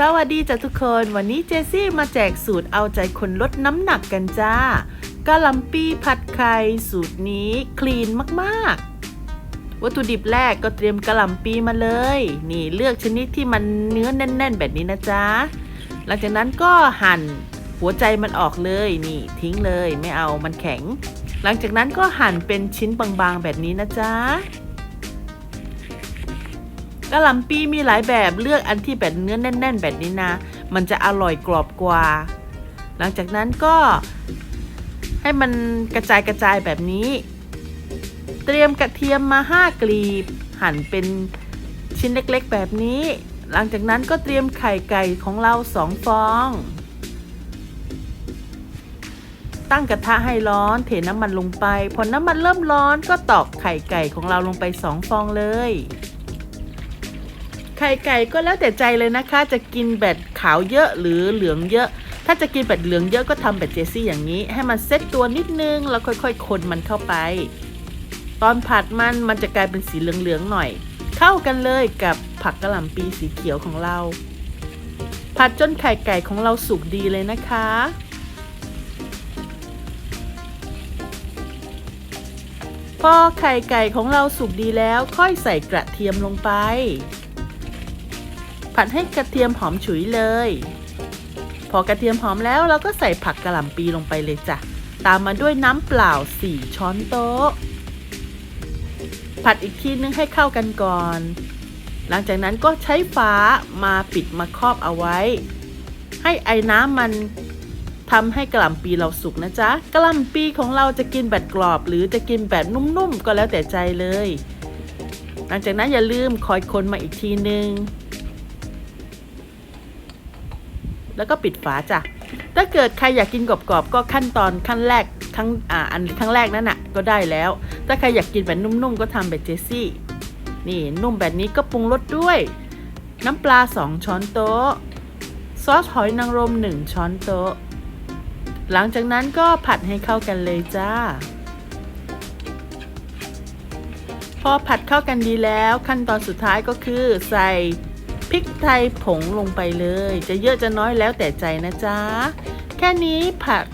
สวัสดีจ้ะทุกคน วันนี้เจซี่มาแจกสูตรเอาใจคนลดน้ำหนักกันจ้ากะหล่ำปีผัดไข่สูตรนี้คลีนมากๆ วัตถุดิบแรกก็เตรียมกะหล่ำปีมาเลย นี่เลือกชนิดที่มันเนื้อแน่น ๆ แบบนี้นะจ๊ะ หลังจากนั้นก็หั่นหัวใจมันออกเลยนี่ทิ้งเลยไม่เอามันแข็ง หลังจากนั้นก็หั่นเป็นชิ้นบางๆแบบนี้นะจ๊ะ กะหล่ำปีมีหลายแบบเลือกอันที่แบบเนื้อแน่น ๆ แบบนี้นะ มันจะอร่อยกรอบกว่า หลังจากนั้นก็ให้มันกระจายกระจายแบบนี้ เตรียมกระเทียมมา5กลีบ หั่นเป็นชิ้นเล็กๆแบบนี้ หลังจากนั้นก็เตรียมไข่ไก่ของเราสองฟอง ตั้งกระทะให้ร้อน เทน้ำมันลงไป พอน้ำมันเริ่มร้อนก็ตอกไข่ไก่ของเราลงไปสองฟองเลย ไข่ไก่ก็แล้วแต่ใจเลยนะคะ จะกินแบบขาวเยอะหรือเหลืองเยอะ ถ้าจะกินแบบเหลืองเยอะก็ทำแบบเจซี่อย่างนี้ ให้มันเซ็ตตัวนิดนึงแล้วค่อยๆ คนมันเข้าไป ตอนผัดมันมันจะกลายเป็นสีเหลืองๆหน่อย เข้ากันเลยกับผักกะหล่ำปีสีเขียวของเรา ผัดจนไข่ไก่ของเราสุกดีเลยนะคะพอไข่ไก่ของเราสุกดีแล้วค่อยใส่กระเทียมลงไป ผัดให้กระเทียมหอมฉุยเลย พอกระเทียมหอมแล้วเราก็ใส่ผักกะหล่ำปีลงไปเลยจ้ะ ตามมาด้วยน้ำเปล่า 4 ช้อนโต๊ะ ผัดอีกทีนึงให้เข้ากันก่อน หลังจากนั้นก็ใช้ฟ้ามาปิดมาครอบเอาไว้ ให้ไอ้น้ำมันทำให้กะหล่ำปีเราสุกนะจ๊ะกะหล่ำปีของเราจะกินแบบกรอบ หรือจะกินแบบนุ่มๆ ก็แล้วแต่ใจเลย หลังจากนั้นอย่าลืมคอยคนมาอีกทีนึง แล้วก็ปิดฝาจ้ะ ถ้าเกิดใครอยากกินกรอบๆก็ขั้นตอนขั้นแรกครั้งอ่าอันครั้งแรกนั่นน่ะก็ได้แล้ว ถ้าใครอยากกินแบบนุ่มๆก็ทำแบบเจสซี่ นี่นุ่มแบบนี้ก็ปรุงรสด้วย น้ำปลา 2 ช้อนโต๊ะ ซอสหอยนางรม 1 ช้อนโต๊ะ หลังจากนั้นก็ผัดให้เข้ากันเลยจ้า พอผัดเข้ากันดีแล้วขั้นตอนสุดท้ายก็คือใส่ พริกไทยผงลงไปเลย จะเยอะจะน้อยแล้วแต่ใจนะจ๊ะ แค่นี้ผัด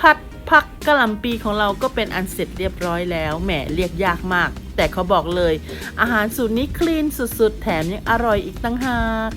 ผัดผักกะหล่ำปีของเราก็เป็นอันเสร็จเรียบร้อยแล้ว แหมเรียกยากมาก แต่เขาบอกเลย อาหารสูตรนี้คลีนสุดๆ แถมยังอร่อยอีกตั้งหาก